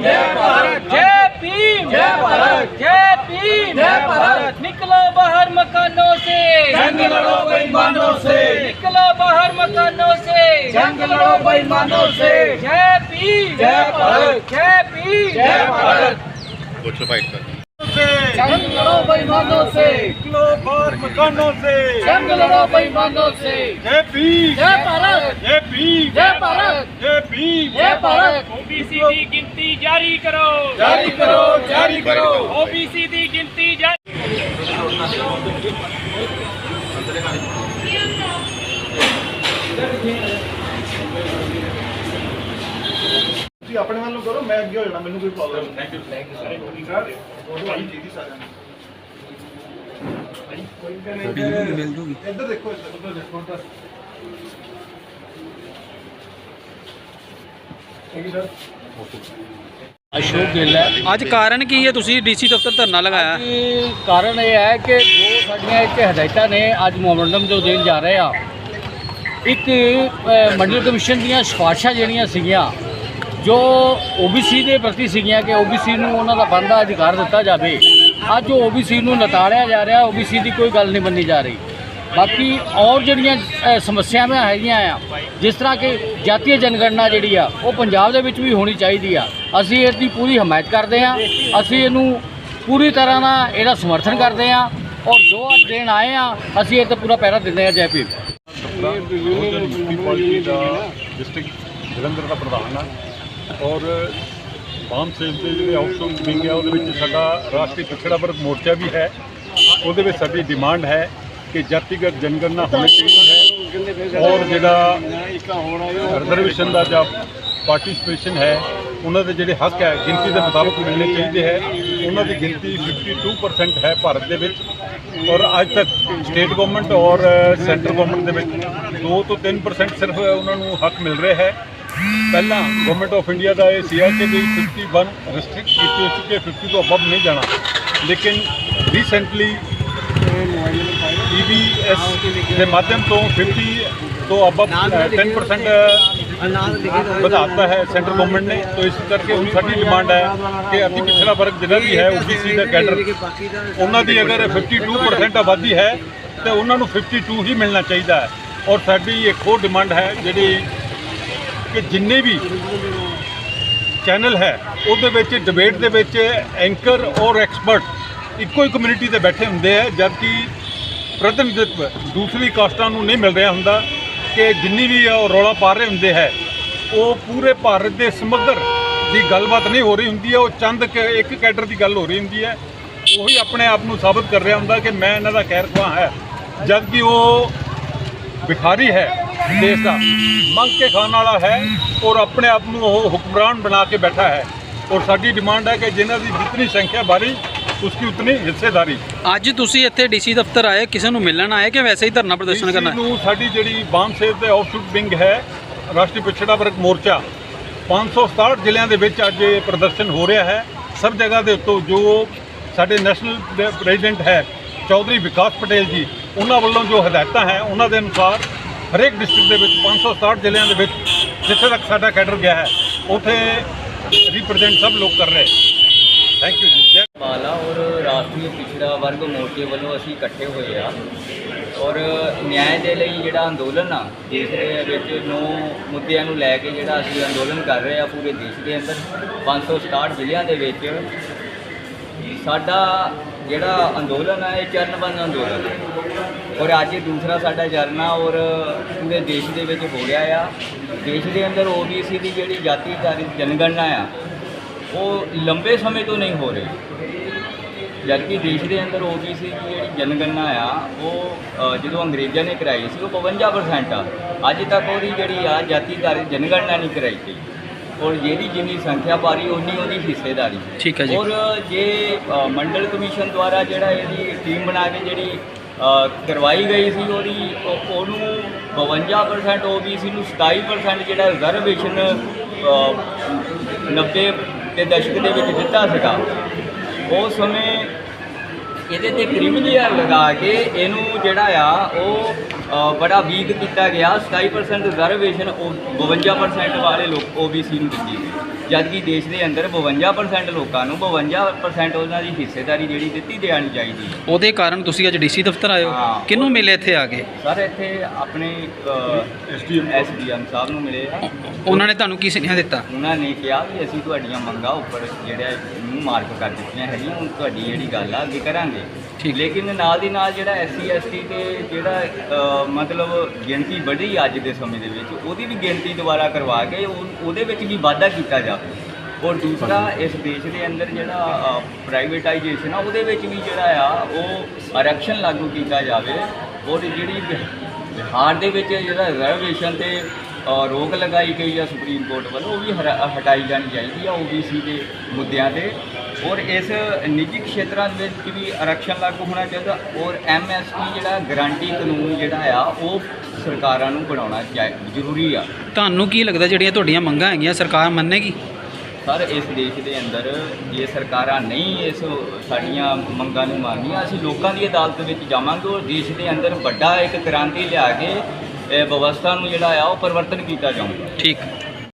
जय भारत जय भीम जय भारत जय भीम जय भारत निकलो बाहर मकानों से जंग लड़ो बेईमानों से निकलो बाहर मकानों से जंग लड़ो बेईमानों से जय भीम जय भारत जय भीम जय भारत ਪੁੱਛ ਫਾਈਟ ਕਰ जंग लड़ो बेईमानों से। निकलो बाहर मकानों से। जंग लड़ो बेईमानों से। जय भीम। जय भारत। जय भीम। जय भारत। जय भीम। जय भारत। ओबीसी की गिनती जारी करो। जारी करो जारी करो। ओबीसी की गिनती जारी Thank you. ਤੁਸੀਂ ਆਪਣੇ ਵੱਲੋਂ ਕਰੋ ਮੈਂ ਅੱਗੇ ਹੋ ਜਾਣਾ ਮੈਨੂੰ ਕੋਈ ਪ੍ਰੋਬਲਮ ਨਹੀਂ। Thank you thank you sir ਭਾਈ ਜੀ ਦੀ ਸਾਰਿਆਂ ਨੂੰ। ਮਿਲ ਜੂਗੀ ਇੱਧਰ ਦੇਖੋ ਇੱਧਰ ਦੇਖੋ ਤਾਂ thank you sir Ashok Gill ਹੈ ਅੱਜ ਕਾਰਨ ਕੀ ਹੈ? ਤੁਸੀਂ ਡੀਸੀ ਦਫ਼ਤਰ ਧਰਨਾ ਲਗਾਇਆ। ਕਿ ਕਾਰਨ ਇਹ ਹੈ ਕਿ ਜੋ ਸਾਡੀਆਂ ਇੱਕ ਹਦਾਇਤਾਂ ਨੇ ਅੱਜ ਮੈਮੋਰੰਡਮ ਜੋ ਦੇਣ ਜਾ ਰਹੇ ਆ। ਇੱਕ ਮੰਡਲ ਕਮਿਸ਼ਨ ਦੀਆਂ ਸਿਫਾਰਸ਼ਾਂ ਜਿਹੜੀਆਂ ਸੀਗੀਆਂ ਜੋ ਓਬੀਸੀ ਦੇ ਪ੍ਰਤੀ ਸੀਗੀਆਂ ਕਿ ਓਬੀਸੀ ਨੂੰ ਉਹਨਾਂ ਦਾ ਬਣਦਾ ਅਧਿਕਾਰ ਦਿੱਤਾ ਜਾਵੇ ਅੱਜ ਉਹ ਓਬੀਸੀ ਨੂੰ ਨਤਾੜਿਆ ਜਾ ਰਿਹਾ ਓਬੀਸੀ ਦੀ ਕੋਈ ਗੱਲ ਨਹੀਂ ਮੰਨੀ ਜਾ ਰਹੀ। ਬਾਕੀ ਔਰ ਜਿਹੜੀਆਂ ਸਮੱਸਿਆਵਾਂ ਹੈਗੀਆਂ ਆ ਜਿਸ ਤਰ੍ਹਾਂ ਕਿ ਜਾਤੀ ਜਨਗਣਨਾ ਜਿਹੜੀ ਆ ਉਹ ਪੰਜਾਬ ਦੇ ਵਿੱਚ ਵੀ ਹੋਣੀ ਚਾਹੀਦੀ ਆ। ਅਸੀਂ ਇਸ ਦੀ ਪੂਰੀ ਹਮਾਇਤ ਕਰਦੇ ਆ ਅਸੀਂ ਇਹਨੂੰ ਪੂਰੀ ਤਰ੍ਹਾਂ ਨਾਲ ਇਹਦਾ ਸਮਰਥਨ ਕਰਦੇ ਆ ਔਰ ਜੋ ਅੱਜ ਦੇਣ ਆਏ ਆ ਅਸੀਂ ਇਹ ਤੇ ਪੂਰਾ ਪੈਰਾ ਦਿੰਦੇ ਆ ਜੈ ਪਾਰਟੀ ਦਾ ਡਿਸਟ੍ਰਿਕਟ ਜਲੰਧਰ ਦਾ ਪ੍ਰਧਾਨ ਆ। ਔਰ ਆਮ ਸੇਲ ਦੇ ਜਿਹੜੇ ਆਊਟਸੋਰਸ ਵਿੰਗ ਹੈ ਉਹਦੇ ਵਿੱਚ ਸਾਡਾ ਰਾਸ਼ਟਰੀ ਪਿਛੜਾ ਵਰਗ ਮੋਰਚਾ ਵੀ ਹੈ। ਉਹਦੇ ਵਿੱਚ ਸਾਡੀ ਡਿਮਾਂਡ ਹੈ ਕਿ ਜਾਤੀਗਤ ਜਨਗਣਨਾ ਹੋਣੀ ਚਾਹੀਦੀ ਹੈ। ਔਰ ਜਿਹੜਾ ਰਿਜ਼ਰਵੇਸ਼ਨ ਦਾ ਜਾਂ ਪਾਰਟਿਸਿਪੇਸ਼ਨ ਹੈ, ਉਹਨਾਂ ਦੇ ਜਿਹੜੇ ਹੱਕ ਹੈ, ਗਿਣਤੀ ਦੇ ਮੁਤਾਬਕ ਮਿਲਣੇ ਚਾਹੀਦੇ ਹੈ। ਉਹਨਾਂ ਦੀ ਗਿਣਤੀ 52% ਹੈ ਭਾਰਤ ਦੇ ਵਿੱਚ। ਔਰ ਅੱਜ ਤੱਕ ਸਟੇਟ ਗਵਰਨਮੈਂਟ ਔਰ ਸੈਂਟਰ ਗਵਰਨਮੈਂਟ ਦੇ ਵਿੱਚ 2 ਤੋਂ 3% ਸਿਰਫ ਉਹਨਾਂ ਨੂੰ ਹੱਕ ਮਿਲ ਰਿਹਾ ਹੈ। ਪਹਿਲਾਂ ਗਵਰਨਮੈਂਟ ਆਫ ਇੰਡੀਆ ਦਾ ਇਹ ਸੀਗਾ ਕਿ ਵੀ 51 ਰਿਸਟ੍ਰਿਕਟ ਕੀਤੀ ਸੀ ਕਿ 50 ਤੋਂ ਅਬਵ ਨਹੀਂ ਜਾਣਾ। ਲੇਕਿਨ ਰੀਸੈਂਟਲੀ ਈਵੀਐਸ ਦੇ ਮਾਧਿਅਮ ਤੋਂ 50 ਤੋਂ ਅਬਵ 10% ਵਧਾਤਾ ਹੈ ਸੈਂਟਰ ਗਵਰਨਮੈਂਟ ਨੇ। ਤੋਂ ਇਸ ਕਰਕੇ ਹੁਣ ਸਾਡੀ ਡਿਮਾਂਡ ਹੈ ਕਿ ਅਤੀ ਪਿਛਲਾ ਵਰਗ ਜਿਹੜਾ ਵੀ ਹੈ ਓਬੀਸੀ ਦਾ ਕੈਡਰ ਉਹਨਾਂ ਦੀ ਅਗਰ 52% ਆਬਾਦੀ ਹੈ, ਤੇ ਉਹਨਾਂ ਨੂੰ 52 ਹੀ ਮਿਲਣਾ ਚਾਹੀਦਾ ਹੈ। ਔਰ ਸਾਡੀ ਇੱਕ ਹੋਰ ਡਿਮਾਂਡ ਹੈ, ਜਿਹੜੀ ਕਿ ਜਿੰਨੇ ਵੀ ਚੈਨਲ ਹੈ, ਉਹਦੇ ਵਿੱਚ ਡਿਬੇਟ ਦੇ ਵਿੱਚ ਐਂਕਰ ਔਰ ਐਕਸਪਰਟ ਇੱਕੋ ਹੀ ਕਮਿਊਨਿਟੀ ਦੇ ਬੈਠੇ ਹੁੰਦੇ ਆ, ਜਦਕਿ ਪ੍ਰਤੀਨਿਧਿਤਵ ਦੂਸਰੀ ਕਾਸਟਾਂ ਨੂੰ ਨਹੀਂ ਮਿਲ ਰਿਹਾ ਹੁੰਦਾ ਕਿ ਜਿੰਨੀ ਵੀ ਉਹ ਰੌਲਾ ਪਾ ਰਹੇ ਹੁੰਦੇ ਹੈ, ਉਹ ਪੂਰੇ ਭਾਰਤ ਦੇ ਸਮਗਰ ਦੀ ਗੱਲਬਾਤ ਨਹੀਂ ਹੋ ਰਹੀ ਹੁੰਦੀ ਹੈ, ਉਹ ਚੰਦ ਕੁ, ਇੱਕ ਕੈਡਰ ਦੀ ਗੱਲ ਹੋ ਰਹੀ ਹੁੰਦੀ ਹੈ। ਉਹੀ ਆਪਣੇ ਆਪ ਨੂੰ ਸਾਬਤ ਕਰ ਰਿਹਾ ਹੁੰਦਾ ਕਿ ਮੈਂ ਇਹਨਾਂ ਦਾ ਖੈਰ ਖਵਾਹ ਹੈ, ਜਦਕਿ ਉਹ ਭਿਖਾਰੀ ਹੈ ਦੇਸ਼ ਦਾ ਮੰਗ ਕੇ ਖਾਣ ਵਾਲਾ ਹੈ ਔਰ ਆਪਣੇ ਆਪ ਨੂੰ ਉਹ ਹੁਕਮਰਾਨ ਬਣਾ ਕੇ ਬੈਠਾ ਹੈ। ਔਰ ਸਾਡੀ ਡਿਮਾਂਡ ਹੈ ਕਿ ਜਿਨ੍ਹਾਂ ਦੀ ਜਿਤਨੀ ਸੰਖਿਆ ਬਾਰੀ ਉਸकी ਉਤਨੀ ਹਿੱਸੇਦਾਰੀ। ਅੱਜ ਤੁਸੀਂ ਇੱਥੇ ਡੀਸੀ ਦਫ਼ਤਰ ਆਏ ਕਿਸੇ ਨੂੰ ਮਿਲਣ ਆਏ ਕਿ ਵੈਸੇ ਹੀ ਧਰਨਾ ਪ੍ਰਦਰਸ਼ਨ ਕਰਨਾ ਨੂੰ ਸਾਡੀ ਜਿਹੜੀ ਬਾਮ ਸੇਵ ਦੇ ਆਊਟਸ਼ੂਟ ਵਿੰਗ ਹੈ ਰਾਸ਼ਟਰੀ ਪਿਛੜਾ ਵਰਗ ਮੋਰਚਾ 567 ਜ਼ਿਲ੍ਹਿਆਂ ਦੇ ਵਿੱਚ ਅੱਜ ਇਹ ਪ੍ਰਦਰਸ਼ਨ ਹੋ ਰਿਹਾ ਹੈ। ਸਭ ਜਗ੍ਹਾ ਦੇ ਉੱਤੋਂ ਜੋ ਸਾਡੇ ਨੈਸ਼ਨਲ ਪ੍ਰੈਜ਼ੀਡੈਂਟ ਹੈ ਚੌਧਰੀ ਵਿਕਾਸ ਪਟੇਲ ਜੀ ਉਹਨਾਂ ਵੱਲੋਂ ਜੋ ਹਦਾਇਤਾਂ ਹੈ ਉਹਨਾਂ ਦੇ ਅਨੁਸਾਰ ਹਰੇਕ ਡਿਸਟ੍ਰਿਕਟ ਦੇ ਵਿੱਚ 567 ਜ਼ਿਲ੍ਹਿਆਂ ਦੇ ਵਿੱਚ ਜਿੱਥੇ ਤੱਕ ਸਾਡਾ ਕੈਡਰ ਗਿਆ ਹੈ, ਉੱਥੇ ਰਿਪਰੈਜ਼ੈਂਟ ਸਭ ਲੋਕ ਕਰ ਰਹੇ ਥੈਂਕ ਯੂ ਜੀ। ਜੈ ਔਰ ਰਾਸ਼ਟਰੀ ਪਿਛੜਾ ਵਰਗ ਮੋਰਚੇ ਵੱਲੋਂ ਅਸੀਂ ਇਕੱਠੇ ਹੋਏ ਆ ਔਰ ਨਿਆਂ ਦੇ ਲਈ ਜਿਹੜਾ ਅੰਦੋਲਨ ਆ ਦੇਸ਼ ਦੇ ਵਿੱਚ ਨੌ ਮੁੱਦਿਆਂ ਨੂੰ ਲੈ ਕੇ ਜਿਹੜਾ ਅਸੀਂ ਅੰਦੋਲਨ ਕਰ ਰਹੇ ਆ ਪੂਰੇ ਦੇਸ਼ ਦੇ ਅੰਦਰ 567 ਜ਼ਿਲ੍ਹਿਆਂ ਦੇ ਵਿੱਚ, ਸਾਡਾ ਜਿਹੜਾ ਅੰਦੋਲਨ ਹੈ ਇਹ ਚਰਨਬੰਦ ਅੰਦੋਲਨ ਹੈ ਔਰ ਅੱਜ ਇਹ ਦੂਸਰਾ ਸਾਡਾ ਚਰਨ ਆ ਔਰ ਪੂਰੇ ਦੇਸ਼ ਦੇ ਵਿੱਚ ਹੋ ਰਿਹਾ ਆ। ਦੇਸ਼ ਦੇ ਅੰਦਰ ਓਬੀਸੀ ਦੀ ਜਿਹੜੀ ਜਾਤੀਦਾਰੀ ਜਨਗਣਨਾ ਆ ਉਹ ਲੰਬੇ ਸਮੇਂ ਤੋਂ ਨਹੀਂ ਹੋ ਰਹੀ। ਜਦਕਿ ਦੇਸ਼ ਦੇ ਅੰਦਰ ਓਬੀਸੀ ਦੀ ਜਿਹੜੀ ਜਨਗਣਨਾ ਆ ਉਹ ਜਦੋਂ ਅੰਗਰੇਜ਼ਾਂ ਨੇ ਕਰਾਈ ਸੀ ਉਹ 52% ਆ। ਅੱਜ ਤੱਕ ਉਹਦੀ ਜਿਹੜੀ ਆ ਜਾਤੀਦਾਰੀ ਜਨਗਣਨਾ ਨਹੀਂ ਕਰਾਈ ਗਈ। ਔਰ ਜਿਹਦੀ ਜਿੰਨੀ ਸੰਖਿਆ ਬਾਰੀ ਉਨੀ ਉਹਦੀ ਹਿੱਸੇਦਾਰੀ। ਠੀਕ ਹੈ ਜੀ। ਔਰ ਜੇ ਮੰਡਲ ਕਮਿਸ਼ਨ ਦੁਆਰਾ ਜਿਹੜਾ ਇਹਦੀ ਟੀਮ ਬਣਾ ਕੇ ਜਿਹੜੀ ਕਰਵਾਈ ਗਈ ਸੀ ਉਹਦੀ, ਉਹ- ਉਹਨੂੰ 52% ਓਬੀਸੀ ਨੂੰ 27% ਜਿਹੜਾ ਰਿਜ਼ਰਵੇਸ਼ਨ 90 ਦੇ ਦਸ਼ਕ ਦੇ ਵਿੱਚ ਦਿੱਤਾ ਸੀਗਾ। ਉਸ ਸਮੇਂ ਇਹਦੇ ਤੇ ਕ੍ਰਿਮੀਨਲ ਲਗਾ ਕੇ ਇਹਨੂੰ ਜਿਹੜਾ ਆ ਉਹ ਬੜਾ ਵੀਕ ਕੀਤਾ ਗਿਆ। 27% ਰਿਜ਼ਰਵੇਸ਼ਨ ਉਹ 52% ਵਾਲੇ ਲੋਕ OBC ਨੂੰ ਦਿੱਤੀ ਗਈ। ਜਦ ਕਿ ਦੇਸ਼ ਦੇ ਅੰਦਰ 52% ਲੋਕਾਂ ਨੂੰ 52% ਉਹਨਾਂ ਦੀ ਹਿੱਸੇਦਾਰੀ ਜਿਹੜੀ ਦਿੱਤੀ ਦੇਣੀ ਚਾਹੀਦੀ ਹੈ। ਉਹਦੇ ਕਾਰਨ ਤੁਸੀਂ ਅੱਜ ਡੀਸੀ ਦਫ਼ਤਰ ਆਏ ਹੋ। ਹਾਂ। ਕਿਹਨੂੰ ਮਿਲੇ ਇੱਥੇ ਆ ਕੇ? ਸਰ ਇੱਥੇ ਆਪਣੇ ਐਸਡੀਐਮ ਸਾਹਿਬ ਨੂੰ ਮਿਲੇ ਆ। ਉਹਨਾਂ ਨੇ ਤੁਹਾਨੂੰ ਕੀ ਸੁਨੇਹਾ ਦਿੱਤਾ? ਉਹਨਾਂ ਨੇ ਕਿਹਾ ਵੀ ਅਸੀਂ ਤੁਹਾਡੀਆਂ ਮੰਗਾਂ ਉੱਪਰ ਜਿਹੜਾ ਨੂੰ ਮਾਰਕ ਕਰ ਦਿੱਤੀਆਂ ਹੈਗੀਆਂ ਹੁਣ ਤੁਹਾਡੀ ਜਿਹੜੀ ਗੱਲ ਆ ਅੱਗੇ ਕਰਾਂਗੇ। ਠੀਕ। ਲੇਕਿਨ ਨਾਲ ਦੀ ਨਾਲ ਜਿਹੜਾ ਐਸਸੀ ਐਸਟੀ ਤੇ ਜਿਹੜਾ ਮਤਲਬ ਗਿਣਤੀ ਵਧੀ ਅੱਜ ਦੇ ਸਮੇਂ ਦੇ ਵਿੱਚ ਉਹਦੀ ਵੀ ਗਿਣਤੀ ਦੁਬਾਰਾ ਕਰਵਾ ਕੇ ਉਹ- ਉਹਦੇ ਵਿੱਚ ਵੀ ਵਾਧਾ ਕੀਤਾ ਜਾਵੇ ਔਰ ਦੂਸਰਾ ਇਸ ਦੇਸ਼ ਦੇ ਅੰਦਰ ਜਿਹੜਾ ਪ੍ਰਾਈਵੇਟਾਈਜੇਸ਼ਨ ਆ ਉਹਦੇ ਵਿੱਚ ਵੀ ਜਿਹੜਾ ਆ ਉਹ ਆਰਕਸ਼ਣ ਲਾਗੂ ਕੀਤਾ ਜਾਵੇ। ਔਰ ਜਿਹੜੀ ਬਿਹਾਰ ਦੇ ਵਿੱਚ ਜਿਹੜਾ ਰਿਜ਼ਰਵੇਸ਼ਨ ਤੇ ਰੋਕ ਲਗਾਈ ਗਈ ਆ ਸੁਪਰੀਮ ਕੋਰਟ ਵੱਲੋਂ ਉਹ ਵੀ ਹਟਾਈ ਜਾਣੀ ਚਾਹੀਦੀ ਆ ਓਬੀਸੀ ਦੇ ਮੁੱਦਿਆਂ ਤੇ। ਔਰ ਇਸ ਨਿੱਜੀ ਖੇਤਰਾਂ ਦੇ ਵਿੱਚ ਵੀ ਆਰਕਸ਼ਣ ਲਾਗੂ ਹੋਣਾ ਚਾਹੀਦਾ ਔਰ ਐਮਐਸਪੀ ਜਿਹੜਾ ਗਾਰੰਟੀ ਕਾਨੂੰਨ ਜਿਹੜਾ ਆ ਉਹ ਸਰਕਾਰਾਂ ਨੂੰ ਬਣਾਉਣਾ ਚਾਹੀ ਜ਼ਰੂਰੀ ਆ। ਤੁਹਾਨੂੰ ਕੀ ਲੱਗਦਾ ਜਿਹੜੀਆਂ ਤੁਹਾਡੀਆਂ ਮੰਗਾਂ ਹੈਗੀਆਂ ਸਰਕਾਰ ਮੰਨੇਗੀ? ਸਰ ਇਸ ਦੇਸ਼ ਦੇ ਅੰਦਰ ਜੇ ਸਰਕਾਰਾਂ ਨਹੀਂ ਇਸ ਸਾਡੀਆਂ ਮੰਗਾਂ ਨੂੰ ਮੰਨਦੀਆਂ ਅਸੀਂ ਲੋਕਾਂ ਦੀ ਅਦਾਲਤ ਵਿੱਚ ਜਾਵਾਂਗੇ ਔਰ ਦੇਸ਼ ਦੇ ਅੰਦਰ ਵੱਡਾ ਇੱਕ ਕ੍ਰਾਂਤੀ ਲਿਆ ਕੇ ਇਹ ਵਿਵਸਥਾ ਨੂੰ ਜਿਹੜਾ ਆ ਉਹ ਪਰਿਵਰਤਨ ਕੀਤਾ ਜਾਊਗਾ। ਠੀਕ।